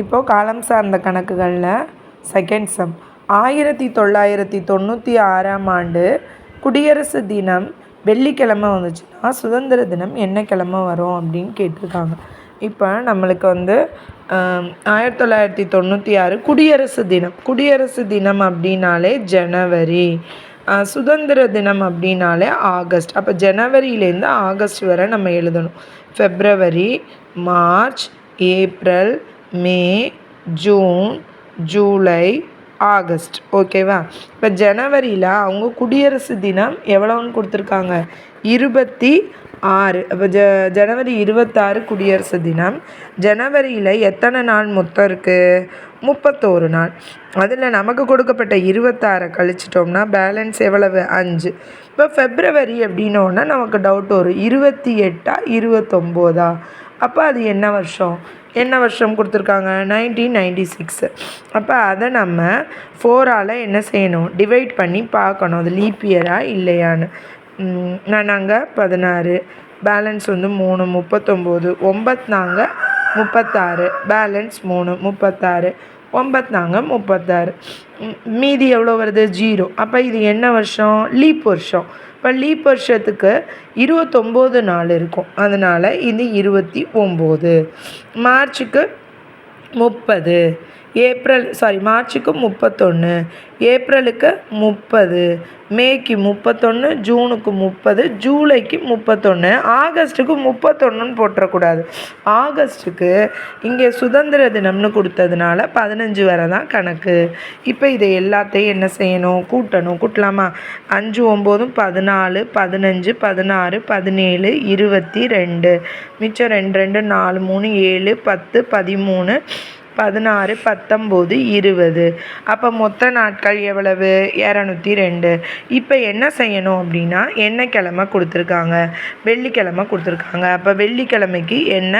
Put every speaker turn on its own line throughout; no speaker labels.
இப்போது காலம் சார்ந்த கணக்குகளில் செகண்ட் சம் ஆயிரத்தி தொள்ளாயிரத்தி தொண்ணூற்றி ஆறாம் ஆண்டு குடியரசு தினம் வெள்ளிக்கிழமை வந்துச்சுன்னா சுதந்திர தினம் என்ன கிழமை வரும் அப்படின்னு கேட்டிருக்காங்க. இப்போ நம்மளுக்கு வந்து ஆயிரத்தி தொள்ளாயிரத்தி தொண்ணூற்றி ஆறு குடியரசு தினம். குடியரசு தினம் அப்படின்னாலே ஜனவரி. சுதந்திர தினம் அப்படின்னாலே ஆகஸ்ட். அப்போ ஜனவரியிலேருந்து ஆகஸ்ட் வரை நம்ம எழுதணும். February March April May June July August. ஓகேவா? இப்போ ஜனவரியில் அவங்க குடியரசு தினம் எவ்வளோன்னு கொடுத்துருக்காங்க? இருபத்தி ஆறு. இப்போ ஜ ஜனவரி இருபத்தாறு குடியரசு தினம். ஜனவரியில் எத்தனை நாள் மொத்தம் இருக்குது முப்பத்தோரு நாள். அதில் நமக்கு கொடுக்கப்பட்ட இருபத்தாறை கழிச்சிட்டோம்னா பேலன்ஸ் எவ்வளவு? அஞ்சு. இப்போ ஃபெப்ரவரி அப்படின்னோடனே நமக்கு டவுட் வரும். இருபத்தி எட்டா இருபத்தொம்போதா? அப்போ அது என்ன வருஷம்? என்ன வருஷம் கொடுத்துருக்காங்க? நைன்டீன் நைன்டி சிக்ஸு அப்போ அதை நம்ம ஃபோரால் என்ன செய்யணும்? டிவைட் பண்ணி பார்க்கணும். அது லீப் இயரா இல்லையான்னு. நான் நாங்கள் பதினாறு பேலன்ஸ் வந்து மூணு முப்பத்தொம்போது ஒம்பத்நாங்க முப்பத்தாறு பேலன்ஸ் மூணு முப்பத்தாறு. ஒம்பத்நாங்க முப்பத்தாறு. மீதி எவ்வளோ வருது? ஜீரோ. அப்போ இது என்ன வருஷம்? லீப் வருஷம். இப்போ லீப் வருஷத்துக்கு இருபத்தொம்போது நாள் இருக்கும். அதனால் இது இருபத்தி ஒம்பது. மார்ச்சுக்கு முப்பது. ஏப்ரல் சாரி மார்ச்சுக்கு முப்பத்தொன்று ஏப்ரலுக்கு முப்பது மேக்கு முப்பத்தொன்று ஜூனுக்கு முப்பது ஜூலைக்கு முப்பத்தொன்று ஆகஸ்ட்டுக்கு முப்பத்தொன்றுன்னு போட்டுறக்கூடாது. ஆகஸ்ட்டுக்கு இங்கே சுதந்திர தினம்னு கொடுத்ததுனால பதினஞ்சு வரை தான் கணக்கு. இப்போ இதை எல்லாத்தையும் என்ன செய்யணும்? கூட்டணும் கூட்டலாமா? அஞ்சு ஒம்போதும் பதினாலு பதினஞ்சு பதினாறு பதினேழு இருபத்தி ரெண்டு. மிச்சம் ரெண்டு ரெண்டு நாலு மூணு ஏழு பத்து பதிமூணு பதினாறு பத்தொம்போது இருபது. அப்போ மொத்த நாட்கள் எவ்வளவு? இரநூத்தி ரெண்டு. இப்போ என்ன செய்யணும் அப்படின்னா என்ன கிழமை கொடுத்துருக்காங்க. வெள்ளிக்கிழமை கொடுத்துருக்காங்க. அப்போ வெள்ளிக்கிழமைக்கு என்ன?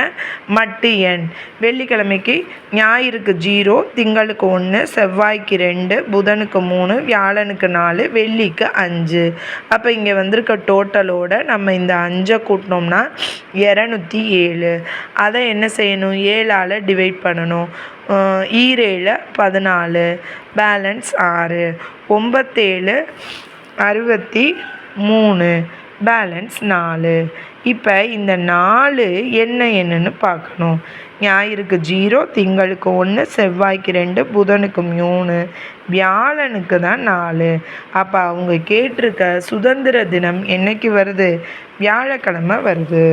மட்டு எண். வெள்ளிக்கிழமைக்கு ஞாயிறுக்கு ஜீரோ திங்களுக்கு ஒன்று செவ்வாய்க்கு ரெண்டு புதனுக்கு மூணு வியாழனுக்கு நாலு வெள்ளிக்கு அஞ்சு. அப்போ இங்கே வந்திருக்க டோட்டலோட நம்ம இந்த அஞ்சை கூட்டினோம்னா இரநூத்தி ஏழு. அதை என்ன செய்யணும்? ஏழால் டிவைட் பண்ணணும். ஈரேழு பதினாலு பேலன்ஸ் ஆறு ஒம்பத்தேழு அறுபத்தி மூணு பேலன்ஸ் நாலு. இப்போ இந்த நாலு என்ன என்னன்னு பார்க்கணும். ஞாயிறுக்கு ஜீரோ திங்களுக்கு ஒன்று செவ்வாய்க்கு ரெண்டு புதனுக்கு மூணு வியாழனுக்கு தான் நாலு. அப்போ அவங்க கேட்டிருக்க சுதந்திர தினம் என்னைக்கு வருது? வியாழக்கிழமை வருது.